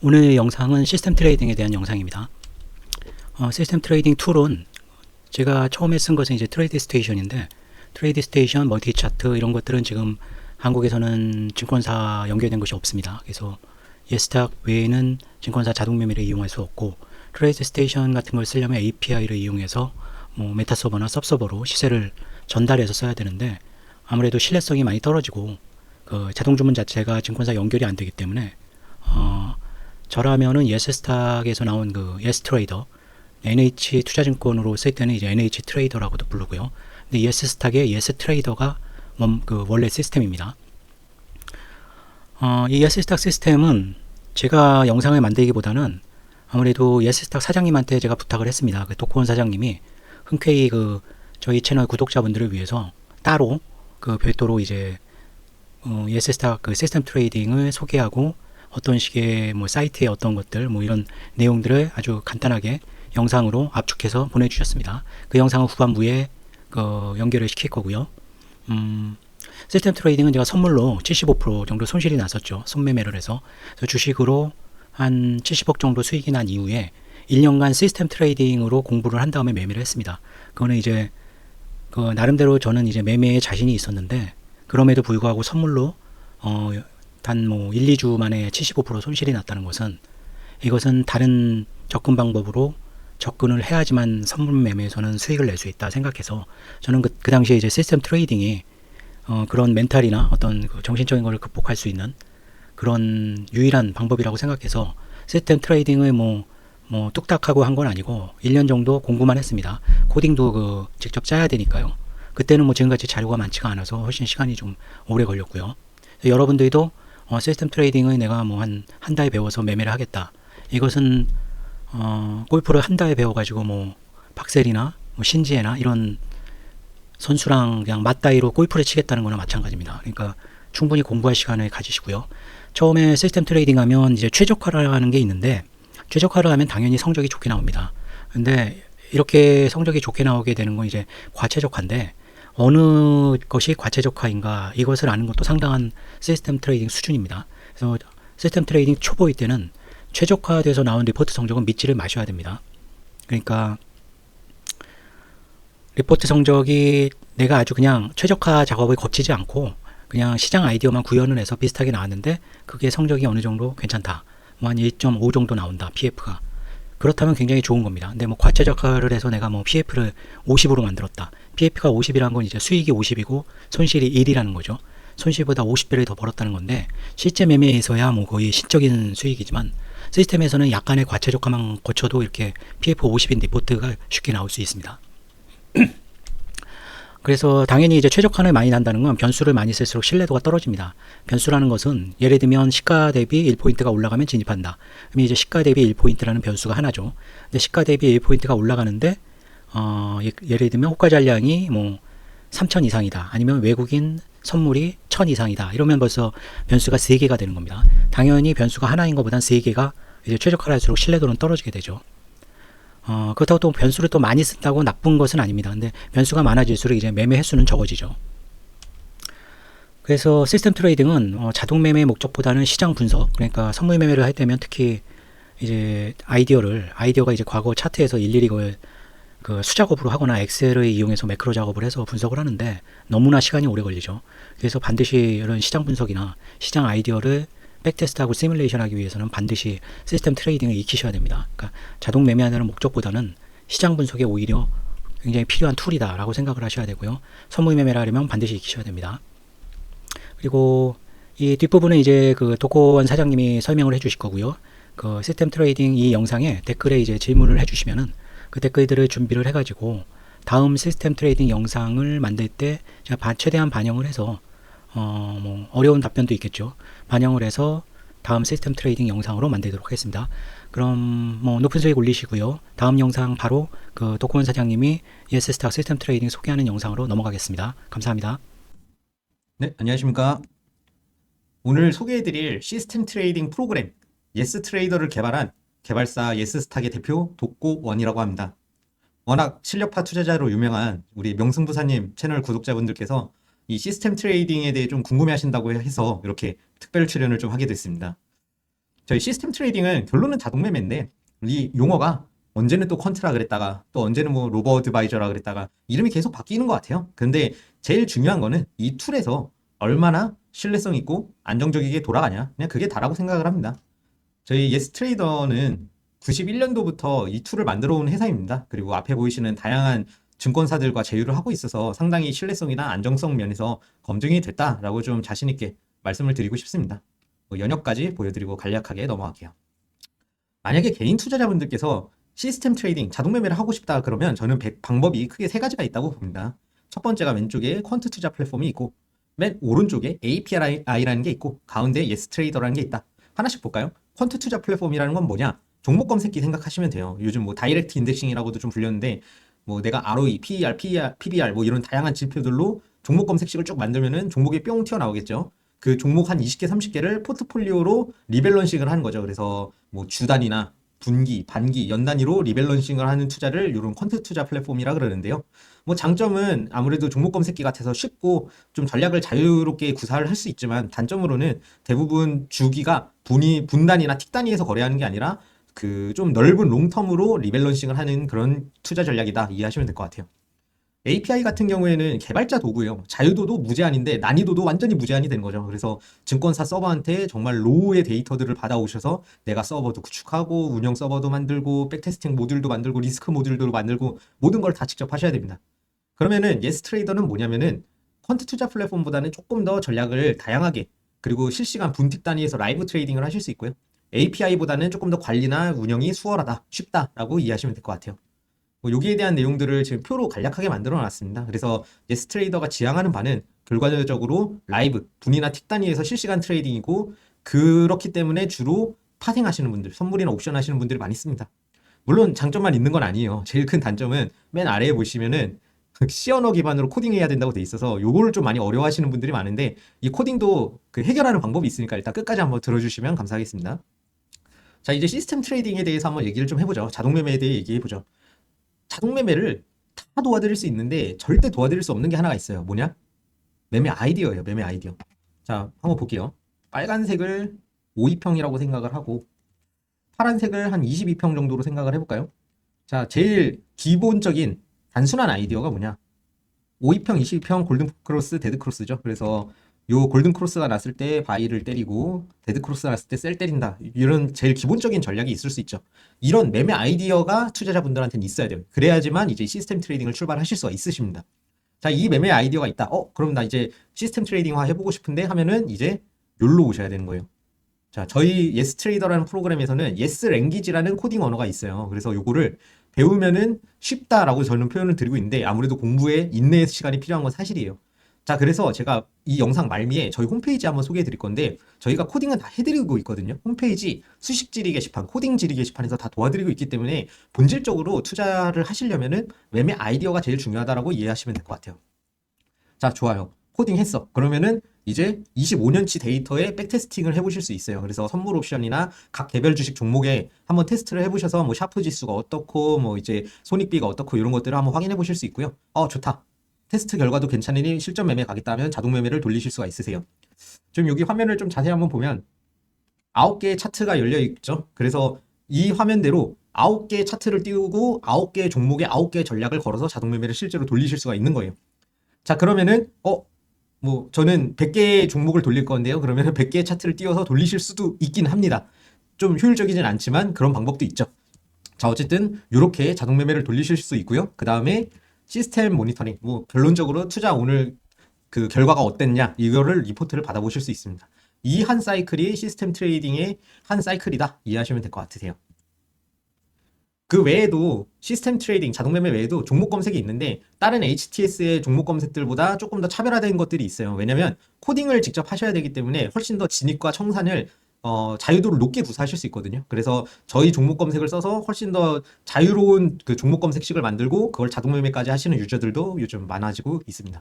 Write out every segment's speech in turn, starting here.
오늘 영상은 시스템 트레이딩에 대한 영상입니다. 어, 시스템 트레이딩 툴은 제가 처음에 쓴 것은 이제 트레이드 스테이션인데 트레이드 스테이션, 멀티 차트 이런 것들은 지금 한국에서는 증권사 연결된 것이 없습니다. 그래서 예스탁 외에는 증권사 자동 매매를 이용할 수 없고 트레이드 스테이션 같은 걸 쓰려면 API를 이용해서 뭐 메타 서버나 섭 서버로 시세를 전달해서 써야 되는데 아무래도 신뢰성이 많이 떨어지고 그 자동 주문 자체가 증권사 연결이 안 되기 때문에 어, 저라면은 예스스탁에서 나온 그 예스 트레이더 NH 투자증권으로 쓸 때는 이제 NH 트레이더라고도 부르고요. 근데 예스스탁의 예스 트레이더가 원, 그 원래 시스템입니다. 어, 이 예스스탁 시스템은 제가 영상을 만들기보다는 아무래도 예스스탁 사장님한테 제가 부탁을 했습니다. 그 도코원 사장님이 흔쾌히 그 저희 채널 구독자분들을 위해서 따로 그 별도로 이제 어, 예스스탁 그 시스템 트레이딩을 소개하고 어떤 식의 뭐 사이트의 어떤 것들 뭐 이런 내용들을 아주 간단하게 영상으로 압축해서 보내주셨습니다. 그 영상은 후반부에 그 연결을 시킬 거고요. 음, 시스템 트레이딩은 제가 선물로 75% 정도 손실이 났었죠. 손매매를 해서. 주식으로 한 70억 정도 수익이 난 이후에 1년간 시스템 트레이딩으로 공부를 한 다음에 매매를 했습니다. 그거는 이제 그 나름대로 저는 이제 매매에 자신이 있었는데 그럼에도 불구하고 선물로 어, 단뭐 1, 2주 만에 75% 손실이 났다는 것은 이것은 다른 접근 방법으로 접근을 해야지만 선물 매매에서는 수익을 낼 수 있다 생각해서 저는 그, 그 당시에 이제 시스템 트레이딩이 어, 그런 멘탈이나 어떤 그 정신적인 것을 극복할 수 있는 그런 유일한 방법이라고 생각해서 시스템 트레이딩을 뭐, 뭐 뚝딱하고 한 건 아니고 1년 정도 공부만 했습니다. 코딩도 그 직접 짜야 되니까요. 그때는 뭐 지금같이 자료가 많지가 않아서 훨씬 시간이 좀 오래 걸렸고요. 여러분들도 어, 시스템 트레이딩을 내가 뭐 한 한 달 배워서 매매를 하겠다. 이것은 어, 골프를 한 달 배워가지고 뭐 박셀이나 뭐 신지혜나 이런 선수랑 그냥 맞다이로 골프를 치겠다는 거나 마찬가지입니다. 그러니까 충분히 공부할 시간을 가지시고요. 처음에 시스템 트레이딩 하면 이제 최적화를 하는 게 있는데 최적화를 하면 당연히 성적이 좋게 나옵니다. 근데 이렇게 성적이 좋게 나오게 되는 건 이제 과체적화인데 어느 것이 과체적화인가 이것을 아는 것도 상당한 시스템 트레이딩 수준입니다. 그래서 시스템 트레이딩 초보일 때는 최적화돼서 나온 리포트 성적은 믿지를 마셔야 됩니다. 그러니까 리포트 성적이 내가 아주 그냥 최적화 작업을 거치지 않고 그냥 시장 아이디어만 구현을 해서 비슷하게 나왔는데 그게 성적이 어느 정도 괜찮다. 뭐 한 1.5 정도 나온다. PF가. 그렇다면 굉장히 좋은 겁니다. 근데 뭐 과체적화를 해서 내가 뭐 PF를 50으로 만들었다. PF가 50이라는 건 이제 수익이 50이고 손실이 1이라는 거죠. 손실보다 50배를 더 벌었다는 건데 실제 매매에서야 뭐 거의 시적인 수익이지만 시스템에서는 약간의 과체적화만 거쳐도 이렇게 PF 50인 리포트가 쉽게 나올 수 있습니다. 그래서 당연히 이제 최적화를 많이 난다는 건 변수를 많이 쓸수록 신뢰도가 떨어집니다. 변수라는 것은 예를 들면 시가 대비 1포인트가 올라가면 진입한다. 그럼 이제 시가 대비 1포인트라는 변수가 하나죠. 근데 시가 대비 1포인트가 올라가는데 어, 예, 예를 들면 호가 잔량이 뭐 3천 이상이다. 아니면 외국인 선물이 1000 이상이다. 이러면 벌써 변수가 3개가 되는 겁니다. 당연히 변수가 하나인 것보단 3개가 이제 최적화를 할수록 신뢰도는 떨어지게 되죠. 어, 그렇다고 또 변수를 또 많이 쓴다고 나쁜 것은 아닙니다. 근데 변수가 많아질수록 이제 매매 횟수는 적어지죠. 그래서 시스템 트레이딩은 어, 자동 매매 목적보다는 시장 분석, 그러니까 선물 매매를 할 때면 특히 이제 아이디어를 아이디어가 이제 과거 차트에서 일일이 그걸 그 수작업으로 하거나 엑셀을 이용해서 매크로 작업을 해서 분석을 하는데 너무나 시간이 오래 걸리죠. 그래서 반드시 이런 시장 분석이나 시장 아이디어를 백테스트하고 시뮬레이션 하기 위해서는 반드시 시스템 트레이딩을 익히셔야 됩니다. 그러니까 자동 매매하는 목적보다는 시장 분석에 오히려 굉장히 필요한 툴이다라고 생각을 하셔야 되고요. 선물 매매를 하려면 반드시 익히셔야 됩니다. 그리고 이 뒷부분은 이제 그 도코원 사장님이 설명을 해 주실 거고요. 그 시스템 트레이딩 이 영상에 댓글에 이제 질문을 해 주시면은 그 댓글들을 준비를 해 가지고 다음 시스템 트레이딩 영상을 만들 때 제가 최대한 반영을 해서 어, 뭐 어려운 답변도 있겠죠. 반영을 해서 다음 시스템 트레이딩 영상으로 만들도록 하겠습니다. 그럼 뭐 높은 수익 올리시고요. 다음 영상 바로 그 도코원 사장님이 예스스탁 시스템 트레이딩 소개하는 영상으로 넘어가겠습니다. 감사합니다. 네, 안녕하십니까. 오늘 소개해드릴 시스템 트레이딩 프로그램 예스 트레이더를 개발한 개발사 예스스탁의 대표 독고원이라고 합니다. 워낙 실력파 투자자로 유명한 우리 명승부사님 채널 구독자분들께서 이 시스템 트레이딩에 대해 좀 궁금해 하신다고 해서 이렇게 특별 출연을 좀 하게 됐습니다. 저희 시스템 트레이딩은 결론은 자동 매매인데 이 용어가 언제는 또 컨트라 그랬다가 또 언제는 뭐 로버 어드바이저라 그랬다가 이름이 계속 바뀌는 것 같아요. 근데 제일 중요한 거는 이 툴에서 얼마나 신뢰성 있고 안정적이게 돌아가냐 그냥 그게 다라고 생각을 합니다. 저희 예스 트레이더는 91년도부터 이 툴을 만들어 온 회사입니다. 그리고 앞에 보이시는 다양한 증권사들과 제휴를 하고 있어서 상당히 신뢰성이나 안정성 면에서 검증이 됐다라고 좀 자신 있게 말씀을 드리고 싶습니다. 뭐 연역까지 보여드리고 간략하게 넘어갈게요. 만약에 개인 투자자분들께서 시스템 트레이딩, 자동 매매를 하고 싶다 그러면 저는 백- 방법이 크게 세 가지가 있다고 봅니다. 첫 번째가 왼쪽에 퀀트 투자 플랫폼이 있고 맨 오른쪽에 API라는 게 있고 가운데 예스 트레이더라는 게 있다. 하나씩 볼까요? 퀀트 투자 플랫폼이라는 건 뭐냐? 종목 검색기 생각하시면 돼요. 요즘 뭐 다이렉트 인덱싱이라고도 좀 불렸는데 뭐 내가 ROE, PER, PER, PBR 뭐 이런 다양한 지표들로 종목 검색식을 쭉 만들면은 종목이 뿅 튀어나오겠죠. 그 종목 한 20개, 30개를 포트폴리오로 리밸런싱을 하는 거죠. 그래서 뭐 주단위나 분기, 반기, 연 단위로 리밸런싱을 하는 투자를 이런 퀀트 투자 플랫폼이라 그러는데요. 뭐 장점은 아무래도 종목 검색기 같아서 쉽고 좀 전략을 자유롭게 구사를 할 수 있지만 단점으로는 대부분 주기가 분이 분단위나 틱 단위에서 거래하는 게 아니라 그 좀 넓은 롱텀으로 리밸런싱을 하는 그런 투자 전략이다 이해하시면 될 것 같아요. API 같은 경우에는 개발자 도구예요. 자유도도 무제한인데 난이도도 완전히 무제한이 되는 거죠. 그래서 증권사 서버한테 정말 로우의 데이터들을 받아오셔서 내가 서버도 구축하고 운영 서버도 만들고 백테스팅 모듈도 만들고 리스크 모듈도 만들고 모든 걸 다 직접 하셔야 됩니다. 그러면은 예스 트레이더는 뭐냐면은 퀀트 투자 플랫폼보다는 조금 더 전략을 다양하게 그리고 실시간 분틱 단위에서 라이브 트레이딩을 하실 수 있고요. API보다는 조금 더 관리나 운영이 수월하다, 쉽다라고 이해하시면 될 것 같아요. 뭐 여기에 대한 내용들을 지금 표로 간략하게 만들어 놨습니다. 그래서 예스 트레이더가 지향하는 바는 결과적으로 라이브, 분이나 틱 단위에서 실시간 트레이딩이고 그렇기 때문에 주로 파생하시는 분들, 선물이나 옵션 하시는 분들이 많이 씁니다. 물론 장점만 있는 건 아니에요. 제일 큰 단점은 맨 아래에 보시면은 C 언어 기반으로 코딩해야 된다고 돼 있어서 요거를 좀 많이 어려워하시는 분들이 많은데 이 코딩도 그 해결하는 방법이 있으니까 일단 끝까지 한번 들어주시면 감사하겠습니다. 자 이제 시스템 트레이딩에 대해서 한번 얘기를 좀 해보죠. 자동 매매에 대해 얘기해보죠. 자동 매매를 다 도와드릴 수 있는데 절대 도와드릴 수 없는 게 하나가 있어요. 뭐냐? 매매 아이디어예요. 매매 아이디어. 자 한번 볼게요. 빨간색을 52평이라고 생각을 하고 파란색을 한 22평 정도로 생각을 해볼까요? 자 제일 기본적인 단순한 아이디어가 뭐냐? 52평, 22평 골든 크로스, 데드 크로스죠. 그래서 요 골든 크로스가 났을 때 바이를 때리고 데드 크로스가 났을 때 셀 때린다. 이런 제일 기본적인 전략이 있을 수 있죠. 이런 매매 아이디어가 투자자분들한테는 있어야 돼요. 그래야지만 이제 시스템 트레이딩을 출발하실 수가 있으십니다. 자, 이 매매 아이디어가 있다. 어, 그럼 나 이제 시스템 트레이딩화 해보고 싶은데 하면은 이제 요로 오셔야 되는 거예요. 자, 저희 예스 트레이더라는 프로그램에서는 예스 랭귀지라는 코딩 언어가 있어요. 그래서 요거를 배우면은 쉽다라고 저는 표현을 드리고 있는데 아무래도 공부에 인내의 시간이 필요한 건 사실이에요. 자, 그래서 제가 이 영상 말미에 저희 홈페이지 한번 소개해 드릴 건데 저희가 코딩은 다 해드리고 있거든요. 홈페이지 수식 지리 게시판, 코딩 지리 게시판에서 다 도와드리고 있기 때문에 본질적으로 투자를 하시려면은 매매 아이디어가 제일 중요하다라고 이해하시면 될 것 같아요. 자, 좋아요. 코딩 했어. 그러면은 이제 25년치 데이터에 백테스팅을 해보실 수 있어요. 그래서 선물 옵션이나 각 개별 주식 종목에 한번 테스트를 해보셔서 뭐 샤프 지수가 어떻고 뭐 이제 손익비가 어떻고 이런 것들을 한번 확인해 보실 수 있고요. 어, 좋다. 테스트 결과도 괜찮으니 실전 매매 가겠다 하면 자동 매매를 돌리실 수가 있으세요. 지금 여기 화면을 좀 자세히 한번 보면 9개의 차트가 열려 있죠. 그래서 이 화면대로 9개의 차트를 띄우고 9개의 종목에 9개의 전략을 걸어서 자동 매매를 실제로 돌리실 수가 있는 거예요. 자, 그러면은 어, 뭐 저는 100개의 종목을 돌릴 건데요. 그러면은 100개의 차트를 띄워서 돌리실 수도 있긴 합니다. 좀 효율적이진 않지만 그런 방법도 있죠. 자, 어쨌든 이렇게 자동 매매를 돌리실 수 있고요. 그 다음에 시스템 모니터링, 뭐 결론적으로 투자 오늘 그 결과가 어땠냐 이거를 리포트를 받아보실 수 있습니다. 이 한 사이클이 시스템 트레이딩의 한 사이클이다 이해하시면 될 것 같으세요. 그 외에도 시스템 트레이딩, 자동 매매 외에도 종목 검색이 있는데 다른 HTS의 종목 검색들보다 조금 더 차별화된 것들이 있어요. 왜냐면 코딩을 직접 하셔야 되기 때문에 훨씬 더 진입과 청산을 어, 자유도를 높게 구사하실 수 있거든요. 그래서 저희 종목 검색을 써서 훨씬 더 자유로운 그 종목 검색식을 만들고 그걸 자동 매매까지 하시는 유저들도 요즘 많아지고 있습니다.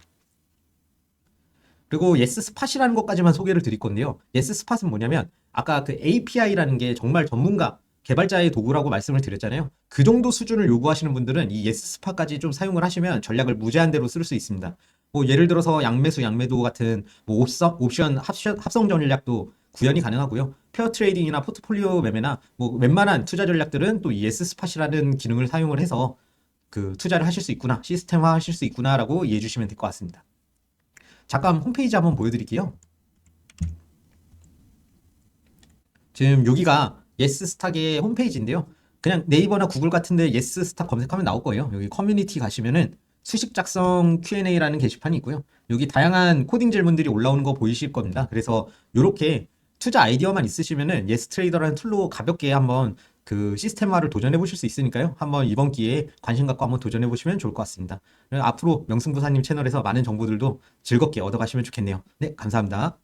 그리고 예스 스팟이라는 것까지만 소개를 드릴 건데요. 예스 스팟은 뭐냐면 아까 그 API라는 게 정말 전문가 개발자의 도구라고 말씀을 드렸잖아요. 그 정도 수준을 요구하시는 분들은 이 예스 스팟까지 좀 사용을 하시면 전략을 무제한대로 쓸 수 있습니다. 뭐 예를 들어서 양매수, 양매도 같은 뭐 옵션, 옵션 합성 전략도 구현이 가능하고요. 페어 트레이딩이나 포트폴리오 매매나 뭐 웬만한 투자 전략들은 또이 예스스팟이라는 기능을 사용을 해서 그 투자를 하실 수 있구나, 시스템화 하실 수 있구나라고 이해해 주시면 될 것 같습니다. 잠깐 홈페이지 한번 보여드릴게요. 지금 여기가 예스스탁의 홈페이지인데요. 그냥 네이버나 구글 같은데 예스스탁 검색하면 나올 거예요. 여기 커뮤니티 가시면은 수식 작성 Q&A라는 게시판이 있고요. 여기 다양한 코딩 질문들이 올라오는 거 보이실 겁니다. 그래서 이렇게 투자 아이디어만 있으시면은 예스 트레이더라는 툴로 가볍게 한번 그 시스템화를 도전해 보실 수 있으니까요. 한번 이번 기회에 관심 갖고 한번 도전해 보시면 좋을 것 같습니다. 앞으로 명승부사님 채널에서 많은 정보들도 즐겁게 얻어가시면 좋겠네요. 네, 감사합니다.